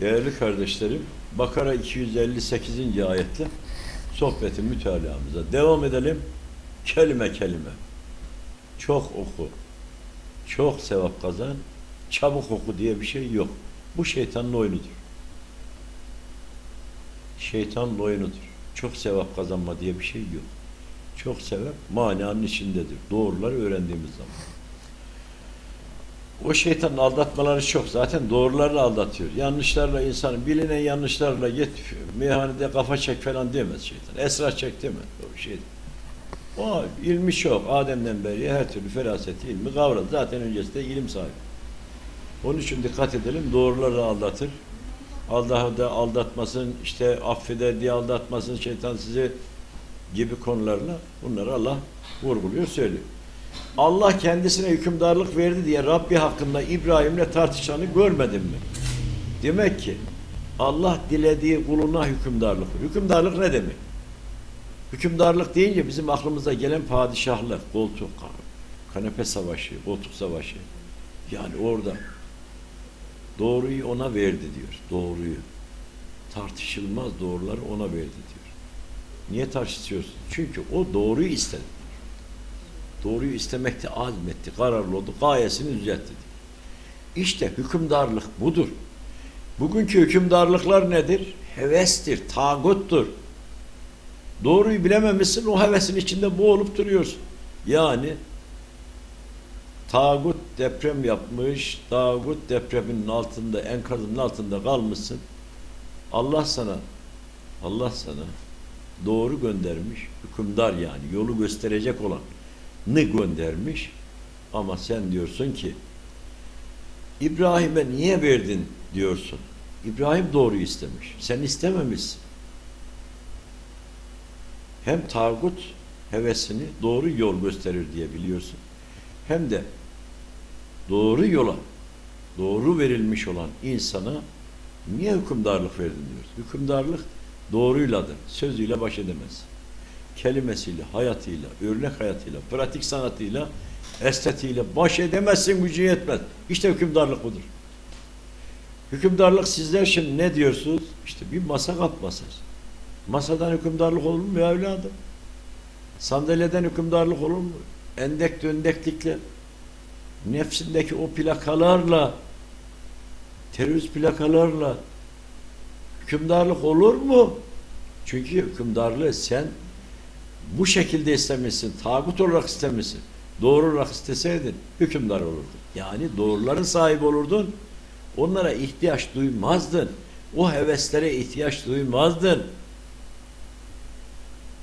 Değerli kardeşlerim, Bakara 258. ayetle sohbeti mütalaamıza devam edelim. Kelime kelime. Çok oku. Çok sevap kazan. Çabuk oku diye bir şey yok. Bu şeytanın oyunudur. Şeytanın oyunudur. Çok sevap kazanma diye bir şey yok. Çok sevap mananın içindedir. Doğruları öğrendiğimiz zaman. O şeytanın aldatmaları çok. Zaten doğrularla aldatıyor. Yanlışlarla insanın bilinen yanlışlarla git meyhanede kafa çek falan demez şeytan. Esrar çek demez. O şey. O ilmi çok. Adem'den beri her türlü feraseti, ilmi kavradı. Zaten öncesinde ilim sahibi. Onun için dikkat edelim. Doğruları aldatır. Allah da aldatmasın, işte affeder diye aldatmasın, şeytan sizi gibi konularla bunları Allah vurguluyor, söylüyor. Allah kendisine hükümdarlık verdi diye Rabbi hakkında İbrahim'le tartışanı görmedin mi? Demek ki Allah dilediği kuluna hükümdarlık. Hükümdarlık ne demek? Hükümdarlık deyince bizim aklımıza gelen padişahlık, koltuk, kanepe savaşı, koltuk savaşı. Yani orada doğruyu ona verdi diyor. Doğruyu. Tartışılmaz doğruları ona verdi diyor. Niye tartışıyorsun? Çünkü o doğruyu istedi. Doğruyu istemekte azmetti, kararlı oldu, gayesini düzeltti. İşte hükümdarlık budur. Bugünkü hükümdarlıklar nedir? Hevestir, tağuttur. Doğruyu bilememişsin, o hevesin içinde boğulup duruyorsun. Yani tağut deprem yapmış, tağut depreminin altında, enkazının altında kalmışsın. Allah sana, Allah sana doğru göndermiş, hükümdar yani, yolu gösterecek olan göndermiş ama sen diyorsun ki İbrahim'e niye verdin diyorsun. İbrahim doğru istemiş. Sen istememişsin. Hem tağut hevesini doğru yol gösterir diye biliyorsun. Hem de doğru yola doğru verilmiş olan insana niye hükümdarlık verdin diyoruz. Hükümdarlık doğruyladır. Sözüyle baş edemez kelimesiyle, hayatıyla, örnek hayatıyla, pratik sanatıyla, estetiğiyle baş edemezsin, gücü yetmez. İşte hükümdarlık budur. Hükümdarlık sizler şimdi ne diyorsunuz? İşte bir masa kapmasız. Masadan hükümdarlık olur mu evladım? Sandalyeden hükümdarlık olur mu? Endek döndeklikle, nefsindeki o plakalarla, terörist plakalarla hükümdarlık olur mu? Çünkü hükümdarlığı sen bu şekilde istemişsin, tağut olarak istemişsin. Doğru olarak isteseydin hükümdar olurdun. Yani doğruların sahibi olurdun. Onlara ihtiyaç duymazdın. O heveslere ihtiyaç duymazdın.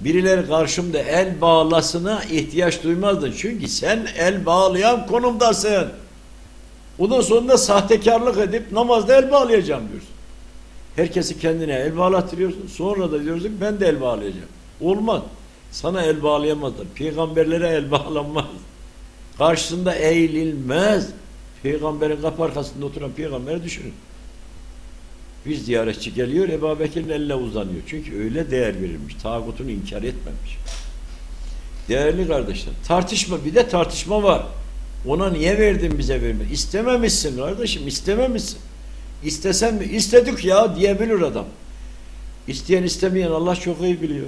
Birileri karşımda el bağlasına ihtiyaç duymazdın. Çünkü sen el bağlayan konumdasın. Sonra da sahtekarlık edip namazda el bağlayacağım diyorsun. Herkesi kendine el bağlattırıyorsun. Sonra da diyorsun ben de el bağlayacağım. Olmaz. Sana el bağlayamazlar. Peygamberlere el bağlanmaz. Karşısında eğililmez. Peygamberin kapı arkasında oturan peygamberi düşünün. Bir ziyaretçi geliyor, Ebu Bekir'in eline uzanıyor. Çünkü öyle değer verilmiş. Tağutunu inkar etmemiş. Değerli kardeşler, tartışma, bir de tartışma var. Ona niye verdin bize verme? İstememişsin kardeşim, istememişsin. İstesen mi? İstedik ya diyebilir adam. İsteyen istemeyen Allah çok iyi biliyor.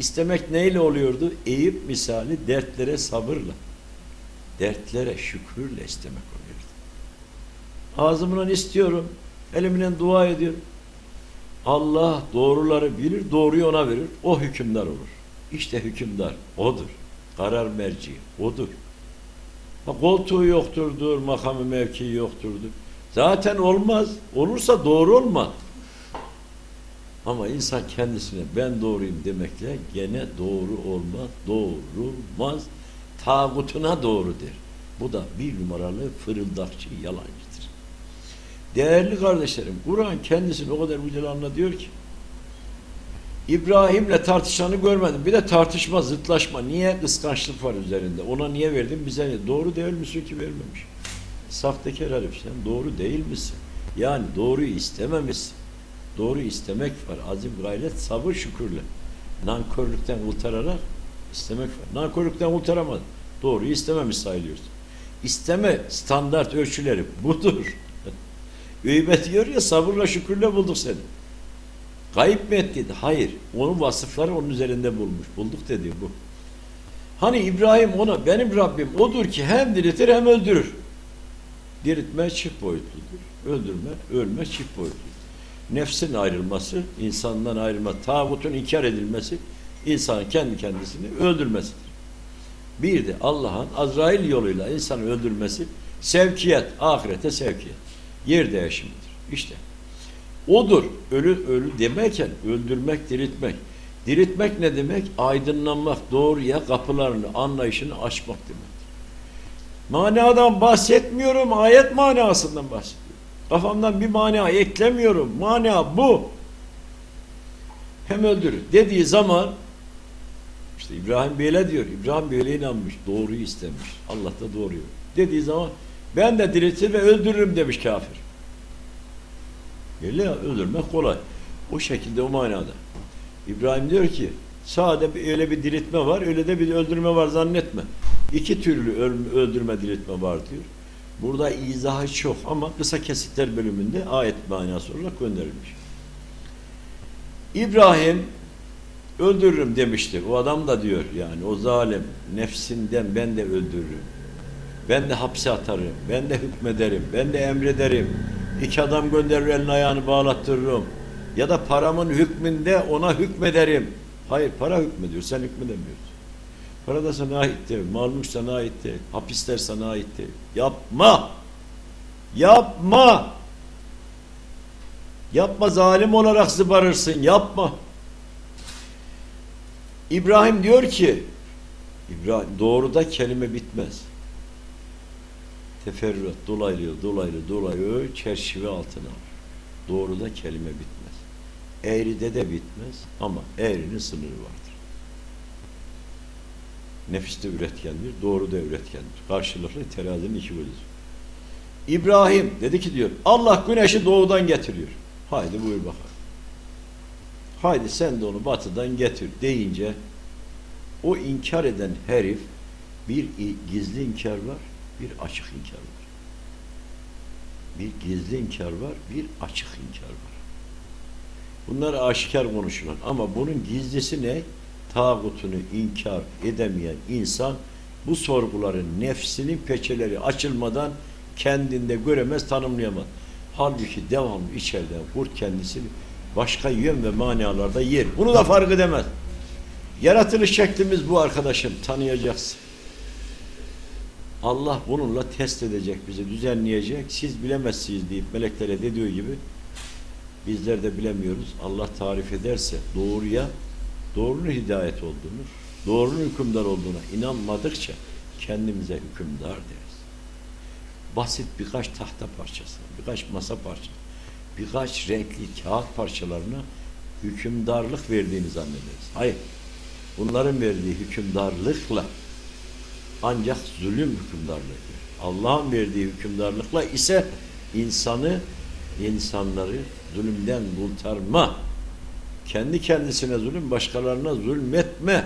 İstemek neyle oluyordu? Eyüp misali dertlere sabırla, dertlere şükürle istemek oluyordu. Ağzımdan istiyorum, elimden dua ediyorum. Allah doğruları bilir, doğruyu ona verir. O hükümdar olur. İşte hükümdar odur. Karar merci odur. Ha, koltuğu yokturdur, makamı mevkii yokturdur. Zaten olmaz. Olursa doğru olmaz. Ama insan kendisine ben doğruyum demekle gene doğru olmaz, doğrulmaz, tağutuna doğru der. Bu da bir numaralı fırıldakçı yalancıdır. Değerli kardeşlerim, Kur'an kendisini o kadar güzel anlatıyor ki İbrahim'le tartışanı görmedim. Bir de tartışma, zıtlaşma. Niye? Kıskançlık var üzerinde. Ona niye verdin? Bize ne? Doğru değil misin ki vermemiş? Sahtekar herif sen doğru değil misin? Yani doğruyu istememişsin. Doğru istemek var. Azim, gayret, sabır, şükürle. Nankörlükten kurtararak istemek var. Nankörlükten kurtaramadın. Doğruyu istememiş sayılıyorsun. İsteme standart ölçüleri budur. Üybet diyor ya sabırla şükürle bulduk seni. Kayıp mı etti? Hayır. Onun vasıfları onun üzerinde bulmuş. Bulduk dedi bu. Hani İbrahim ona benim Rabbim odur ki hem diriltir hem öldürür. Diriltme çift boyutludur. Öldürme, ölme çift boyutludur. Nefsin ayrılması, insandan ayrılma, tağutun inkar edilmesi, insanın kendi kendisini öldürmesidir. Bir de Allah'ın Azrail yoluyla insanı öldürmesi sevkiyat, ahirete sevkiyat. Yer değişimidir. İşte odur. Ölü ölü demeyken öldürmek, diriltmek. Diriltmek ne demek? Aydınlanmak, doğruya kapılarını, anlayışını açmak demek. Manadan bahsetmiyorum, ayet manasından bahsediyorum. Kafamdan bir mana eklemiyorum. Mana bu. Hem öldürür. Dediği zaman işte İbrahim böyle diyor. İbrahim böyle inanmış. Doğruyu istemiş. Allah da doğruyu. Dediği zaman ben de diriltir ve öldürürüm demiş kafir. Öyle ya, öldürmek kolay. O şekilde o manada. İbrahim diyor ki sade bir, öyle bir diriltme var, öyle de bir öldürme var zannetme. İki türlü öl- öldürme diriltme var diyor. Burada izahı çok ama kısa kesitler bölümünde ayet manası olarak gönderilmiş. İbrahim öldürürüm demiştir. O adam da diyor yani o zalim nefsinden ben de öldürürüm. Ben de hapse atarım. Ben de hükmederim. Ben de emrederim. İki adam gönderir elini ayağını bağlattırırım. Ya da paramın hükmünde ona hükmederim. Hayır para hükmediyor. Sen hükmedemiyorsun. Para da sana ait değil. Mal mülk sana ait değil. Hapisler sana ait değil. Yapma. Yapma. Yapma zalim olarak zıbarırsın. Yapma. İbrahim diyor ki İbrahim doğruda kelime bitmez. Teferruat dolaylı dolaylı dolaylı çerçeve altına alır. Doğruda kelime bitmez. Eğride de bitmez ama eğrinin sınırı vardır. Nefis de üretkendir, doğru da üretkendir. Karşılıklı terazinin iki bölüdür. İbrahim dedi ki diyor Allah güneşi doğudan getiriyor. Haydi buyur bakalım. Haydi sen de onu batıdan getir deyince o inkar eden herif bir gizli inkar var, bir açık inkar var. Bir gizli inkar var, bir açık inkar var. Bunlar aşikar konuşulan ama bunun gizlisi ne? Tağutunu inkar edemeyen insan bu sorguların nefsinin peçeleri açılmadan kendinde göremez, tanımlayamaz. Halbuki devamlı içeriden kurt kendisini başka yön ve manalarda yer. Bunu da fark edemez. Yaratılış şeklimiz bu arkadaşım. Tanıyacaksın. Allah bununla test edecek bizi, düzenleyecek. Siz bilemezsiniz deyip meleklere dediği gibi bizler de bilemiyoruz. Allah tarif ederse doğruya, doğrunun hidayet olduğunu, doğrunun hükümdar olduğuna inanmadıkça kendimize hükümdar deriz. Basit birkaç tahta parçası, birkaç masa parçası, birkaç renkli kağıt parçalarına hükümdarlık verdiğini zannederiz. Hayır. Bunların verdiği hükümdarlıkla ancak zulüm hükümdarlığı. Allah'ın verdiği hükümdarlıkla ise insanı, insanları zulümden kurtarma, kendi kendisine zulüm, başkalarına zulmetme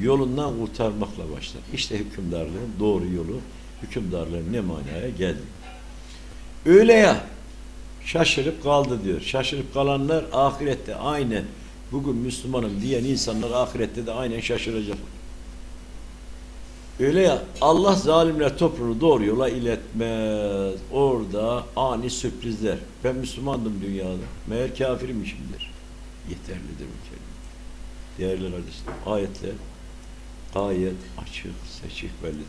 yolundan kurtarmakla başlar. İşte hükümdarlığın doğru yolu, hükümdarlığın ne manaya geldi. Öyle ya, şaşırıp kaldı diyor. Şaşırıp kalanlar ahirette aynı bugün Müslümanım diyen insanlar ahirette de aynen şaşıracaklar. Öyle ya Allah zalimler topluluğu doğru yola iletmez. Orada ani sürprizler. Ben Müslümandım dünyada. Meğer kafirimmişimdir. Yeterlidir bu kelime. Değerli kardeşlerim ayetler gayet açık, seçik bellidir.